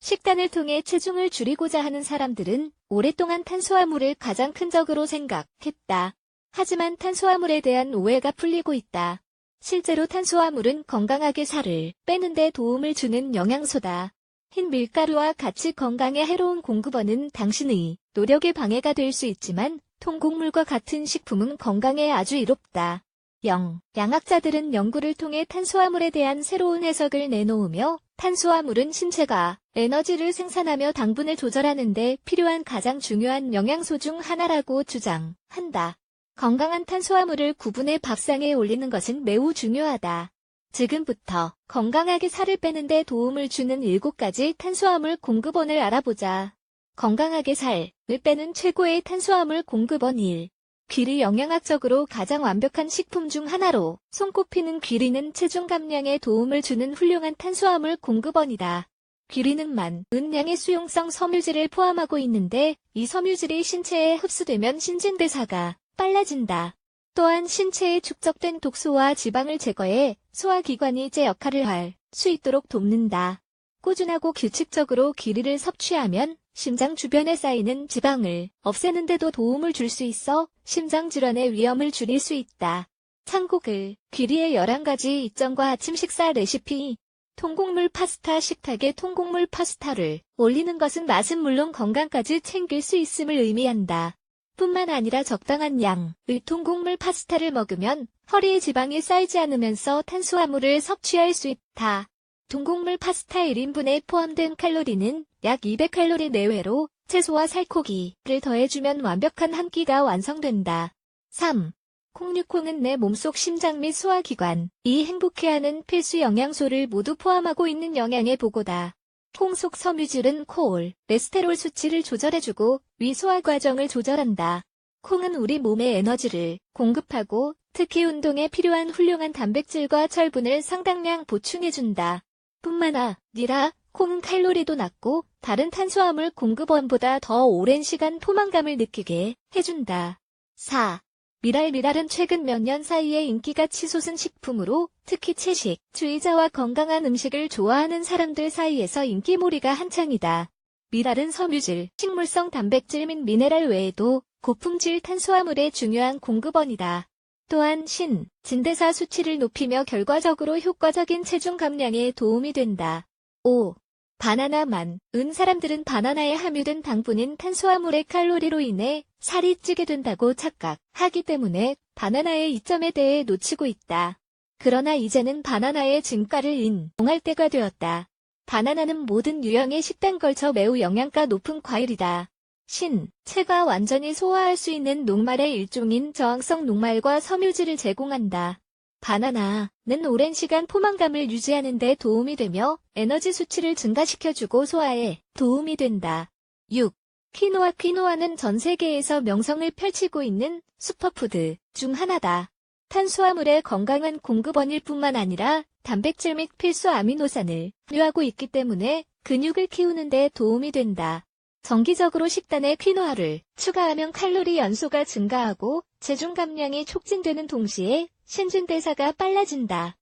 식단을 통해 체중을 줄이고자 하는 사람들은 오랫동안 탄수화물을 가장 큰 적으로 생각했다. 하지만 탄수화물에 대한 오해가 풀리고 있다. 실제로 탄수화물은 건강하게 살을 빼는 데 도움을 주는 영양소다. 흰 밀가루와 같이 건강에 해로운 공급원은 당신의 노력에 방해가 될 수 있지만 통곡물과 같은 식품은 건강에 아주 이롭다. 0. 양학자들은 연구를 통해 탄수화물에 대한 새로운 해석을 내놓으며 탄수화물은 신체가 에너지를 생산하며 당분을 조절하는 데 필요한 가장 중요한 영양소 중 하나라고 주장한다. 건강한 탄수화물을 구분해 밥상에 올리는 것은 매우 중요하다. 지금부터 건강하게 살을 빼는 데 도움을 주는 7가지 탄수화물 공급원을 알아보자. 건강하게 살을 빼는 최고의 탄수화물 공급원 1. 귀리 영양학적으로 가장 완벽한 식품 중 하나로 손꼽히는 귀리는 체중 감량에 도움을 주는 훌륭한 탄수화물 공급원이다. 귀리는 많은 양의 수용성 섬유질을 포함하고 있는데 이 섬유질이 신체에 흡수되면 신진대사가 빨라진다. 또한 신체에 축적된 독소와 지방을 제거해 소화기관이 제 역할을 할 수 있도록 돕는다. 꾸준하고 규칙적으로 귀리를 섭취하면 심장 주변에 쌓이는 지방을 없애는데도 도움을 줄 수 있어 심장 질환의 위험을 줄일 수 있다. 참고글 귀리의 11가지 이점과 아침 식사 레시피 통곡물 파스타 식탁에 통곡물 파스타를 올리는 것은 맛은 물론 건강까지 챙길 수 있음을 의미한다. 뿐만 아니라 적당한 양의 통곡물 파스타를 먹으면 허리에 지방이 쌓이지 않으면서 탄수화물을 섭취할 수 있다. 통곡물 파스타 1인분에 포함된 칼로리는 약 200칼로리 내외로 채소와 살코기를 더해주면 완벽한 한 끼가 완성된다. 3. 콩류콩은 내 몸속 심장 및 소화기관, 이 행복해하는 필수 영양소를 모두 포함하고 있는 영양의 보고다. 콩 속 섬유질은 콜, 레스테롤 수치를 조절해주고 위 소화 과정을 조절한다. 콩은 우리 몸에 에너지를 공급하고 특히 운동에 필요한 훌륭한 단백질과 철분을 상당량 보충해준다. 뿐만 아니라 콩은 칼로리도 낮고 다른 탄수화물 공급원보다 더 오랜 시간 포만감을 느끼게 해준다. 4. 미랄 미랄은 최근 몇 년 사이에 인기가 치솟은 식품으로 특히 채식, 주의자와 건강한 음식을 좋아하는 사람들 사이에서 인기몰이가 한창이다. 미랄은 섬유질, 식물성 단백질 및 미네랄 외에도 고품질 탄수화물의 중요한 공급원이다. 또한 신, 진대사 수치를 높이며 결과적으로 효과적인 체중 감량에 도움이 된다. 5. 바나나만, 은 사람들은 바나나에 함유된 당분인 탄수화물의 칼로리로 인해 살이 찌게 된다고 착각하기 때문에 바나나의 이점에 대해 놓치고 있다. 그러나 이제는 바나나의 증가를 인용할 때가 되었다. 바나나는 모든 유형의 식단 걸쳐 매우 영양가 높은 과일이다. 신, 체가 완전히 소화할 수 있는 녹말의 일종인 저항성 녹말과 섬유질을 제공한다. 바나나는 오랜 시간 포만감을 유지하는 데 도움이 되며 에너지 수치를 증가시켜주고 소화에 도움이 된다. 6. 퀴노아 퀴노아는 전 세계에서 명성을 펼치고 있는 슈퍼푸드 중 하나다. 탄수화물의 건강한 공급원일 뿐만 아니라 단백질 및 필수 아미노산을 함유하고 있기 때문에 근육을 키우는 데 도움이 된다. 정기적으로 식단에 퀴노아를 추가하면 칼로리 연소가 증가하고 체중 감량이 촉진되는 동시에 신진대사가 빨라진다.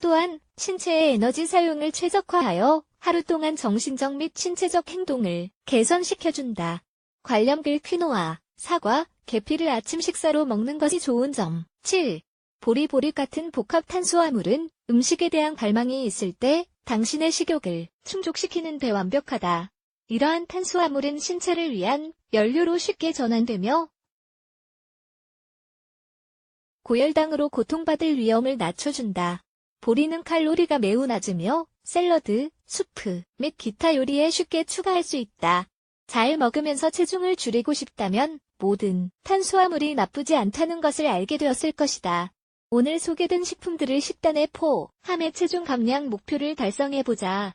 또한 신체의 에너지 사용을 최적화하여 하루 동안 정신적 및 신체적 행동을 개선시켜준다. 관련글 퀴노아, 사과, 계피를 아침 식사로 먹는 것이 좋은 점. 7. 보리보리 같은 복합 탄수화물은 음식에 대한 갈망이 있을 때 당신의 식욕을 충족시키는 데 완벽하다. 이러한 탄수화물은 신체를 위한 연료로 쉽게 전환되며 고혈당으로 고통받을 위험을 낮춰준다. 보리는 칼로리가 매우 낮으며 샐러드, 수프 및 기타 요리에 쉽게 추가할 수 있다. 잘 먹으면서 체중을 줄이고 싶다면 모든 탄수화물이 나쁘지 않다는 것을 알게 되었을 것이다. 오늘 소개된 식품들을 식단에 포함해 체중 감량 목표를 달성해보자.